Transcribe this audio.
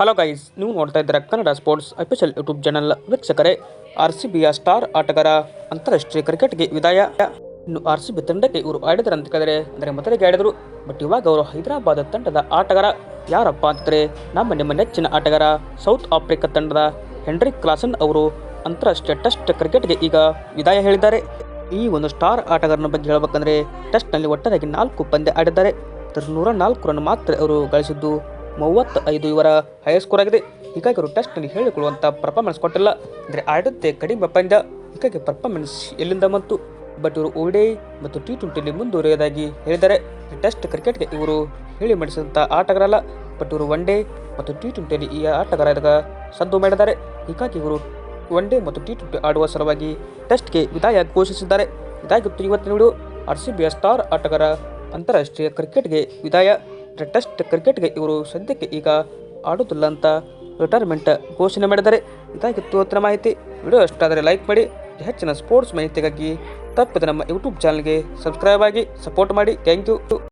Hello guys ನೀವು ನೋಡ್ತಾ ಇದ್ದೀರಾ Kannada sports official YouTube channel ವೀಕ್ಷಕರೇ ಆರ್ ಸಿ ಬಿಯ ಸ್ಟಾರ್ ಆಟಗಾರ, ಅಂತಾರಾಷ್ಟ್ರೀಯ ಕ್ರಿಕೆಟ್ಗೆ ವಿದಾಯ. ಇನ್ನು ಆರ್ ಸಿ ಬಿ ತಂಡಕ್ಕೆ ಇವರು ಆಡಿದ್ರು ಅಂತ ಕೇಳಿದ್ರೆ, ಅಂದರೆ ಮೊದಲಿಗೆ ಆಡಿದರು ಬಟ್ ಇವಾಗ ಅವರು ಹೈದರಾಬಾದ್ ತಂಡದ ಆಟಗಾರ. ಯಾರಪ್ಪ ಅಂತಂದರೆ, ನಮ್ಮ ನಿಮ್ಮ ನೆಚ್ಚಿನ ಆಟಗಾರ ಸೌತ್ ಆಫ್ರಿಕಾ ತಂಡದ ಹೆನ್ರಿಕ್ ಕ್ಲಾಸನ್ ಅವರು ಅಂತಾರಾಷ್ಟ್ರೀಯ ಟೆಸ್ಟ್ ಕ್ರಿಕೆಟ್ಗೆ ಈಗ ವಿದಾಯ ಹೇಳಿದ್ದಾರೆ. ಈ ಒಂದು ಸ್ಟಾರ್ ಆಟಗಾರನ ಬಗ್ಗೆ ಹೇಳಬೇಕಂದ್ರೆ ಟೆಸ್ಟ್ನಲ್ಲಿ ಒಟ್ಟಾರೆಯಾಗಿ ನಾಲ್ಕು ಪಂದ್ಯ ಆಡಿದ್ದಾರೆ. ಅದರ ನೂರ ನಾಲ್ಕು ರನ್ ಮಾತ್ರ ಅವರು ಗಳಿಸಿದ್ದು. ಮೂವತ್ತ ಐದು ಇವರ ಹೈ ಸ್ಕೋರ್ ಆಗಿದೆ. ಹೀಗಾಗಿ ಅವರು ಟೆಸ್ಟ್ನಲ್ಲಿ ಹೇಳಿಕೊಳ್ಳುವಂಥ ಪರ್ಫಾರ್ಮೆನ್ಸ್ ಕೊಟ್ಟಿಲ್ಲ. ಅಂದರೆ ಆಡುತ್ತೆ ಕಡಿಮೆ ಪಂದ್ಯ. ಹೀಗಾಗಿ ಪರ್ಫಾರ್ಮೆನ್ಸ್ ಎಲ್ಲಿಂದ ಬಂತು? ಬಟ್ ಇವರು ಓಡೇ ಮತ್ತು ಟಿ ಟ್ವೆಂಟಿಯಲ್ಲಿ ಮುಂದುವರಿಯೋದಾಗಿ ಹೇಳಿದ್ದಾರೆ. ಟೆಸ್ಟ್ ಕ್ರಿಕೆಟ್ಗೆ ಇವರು ಹೇಳಿ ಮಾಡಿಸಿದಂಥ ಆಟಗಾರಲ್ಲ. ಬಟ್ ಇವರು ಒನ್ ಡೇ ಮತ್ತು ಟಿ ಟ್ವೆಂಟಿಯಲ್ಲಿ ಈ ಆಟಗಾರರಾಗ ಸದ್ದು ಮಾಡಿದ್ದಾರೆ. ಹೀಗಾಗಿ ಇವರು ಒನ್ ಡೇ ಮತ್ತು ಟಿ ಟ್ವೆಂಟಿ ಆಡುವ ಸಲುವಾಗಿ ಟೆಸ್ಟ್ಗೆ ವಿದಾಯ ಘೋಷಿಸಿದ್ದಾರೆ. ಇದಾಗಿತ್ತು ಇವತ್ತಿನ ವಿಡಿಯೋ. ಆರ್ ಸಿ ಬಿಯ ಸ್ಟಾರ್ ಆಟಗಾರ ಅಂತಾರಾಷ್ಟ್ರೀಯ ಕ್ರಿಕೆಟ್ಗೆ ವಿದಾಯ. ಟೆಸ್ಟ್ ಕ್ರಿಕೆಟ್ಗೆ ಇವರು ಸದ್ಯಕ್ಕೆ ಈಗ ಆಡೋದಿಲ್ಲ ಅಂತ ರಿಟೈರ್ಮೆಂಟ್ ಘೋಷಣೆ ಮಾಡಿದ್ದಾರೆ. ಇದಾಗಿತ್ತು ಇವತ್ತಿನ ಮಾಹಿತಿ. ವಿಡಿಯೋ ಇಷ್ಟ ಲೈಕ್ ಮಾಡಿ. ಹೆಚ್ಚಿನ ಸ್ಪೋರ್ಟ್ಸ್ ಮಾಹಿತಿಗಾಗಿ ತಪ್ಪದೆ ನಮ್ಮ ಯೂಟ್ಯೂಬ್ ಚಾನಲ್ಗೆ ಸಬ್ಸ್ಕ್ರೈಬ್ ಆಗಿ ಸಪೋರ್ಟ್ ಮಾಡಿ. Thank you